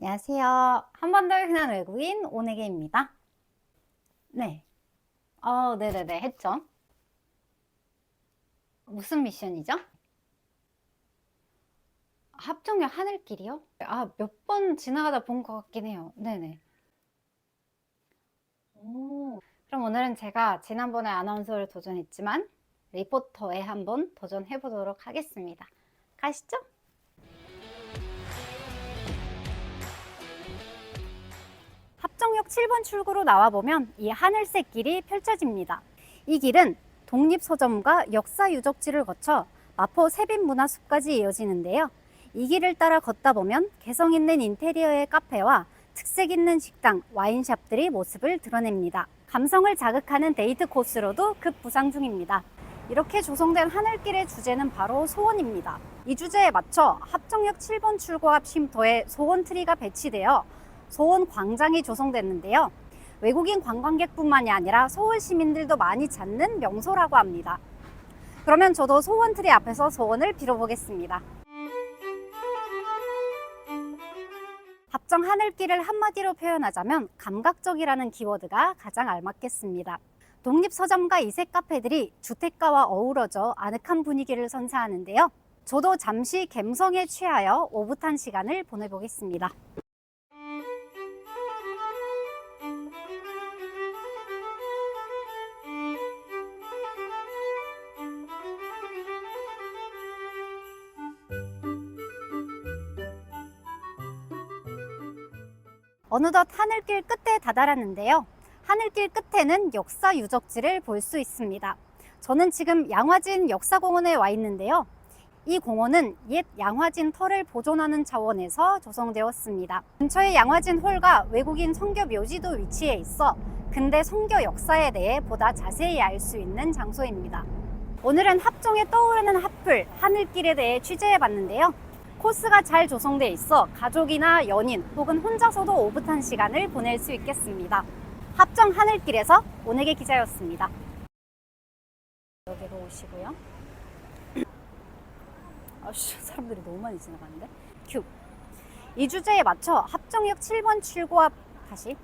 안녕하세요. 한 번 더 흔한 외국인 오네게입니다. 네. 어, 네네네. 했죠. 무슨 미션이죠? 합정역 하늘길이요? 아, 몇 번 지나가다 본 것 같긴 해요. 네네. 오, 그럼 오늘은 제가 지난번에 아나운서를 도전했지만 리포터에 한번 도전해 보도록 하겠습니다. 가시죠? 7번 출구로 나와보면 이 하늘색 길이 펼쳐집니다. 이 길은 독립서점과 역사 유적지를 거쳐 마포 세빛문화숲까지 이어지는데요. 이 길을 따라 걷다 보면 개성 있는 인테리어의 카페와 특색 있는 식당, 와인샵들이 모습을 드러냅니다. 감성을 자극하는 데이트 코스로도 급부상 중입니다. 이렇게 조성된 하늘길의 주제는 바로 소원입니다. 이 주제에 맞춰 합정역 7번 출구 앞 쉼터에 소원 트리가 배치되어 소원 광장이 조성됐는데요. 외국인 관광객뿐만이 아니라 서울 시민들도 많이 찾는 명소라고 합니다. 그러면 저도 소원 트리 앞에서 소원을 빌어보겠습니다. 합정 하늘길을 한마디로 표현하자면 감각적이라는 키워드가 가장 알맞겠습니다. 독립서점과 이색 카페들이 주택가와 어우러져 아늑한 분위기를 선사하는데요. 저도 잠시 갬성에 취하여 오붓한 시간을 보내보겠습니다. 어느덧 하늘길 끝에 다다랐는데요. 하늘길 끝에는 역사 유적지를 볼 수 있습니다. 저는 지금 양화진 역사공원에 와 있는데요. 이 공원은 옛 양화진 터를 보존하는 차원에서 조성되었습니다. 근처에 양화진 홀과 외국인 성교 묘지도 위치해 있어 근대 성교 역사에 대해 보다 자세히 알 수 있는 장소입니다. 오늘은 합정에 떠오르는 핫플 하늘길에 대해 취재해 봤는데요. 코스가 잘 조성돼 있어 가족이나 연인 혹은 혼자서도 오붓한 시간을 보낼 수 있겠습니다. 합정 하늘길에서 오늘의 기자였습니다. 여기로 오시고요. 아씨 사람들이 너무 많이 지나가는데 큐. 이 주제에 맞춰 합정역 7번 출구 앞 다시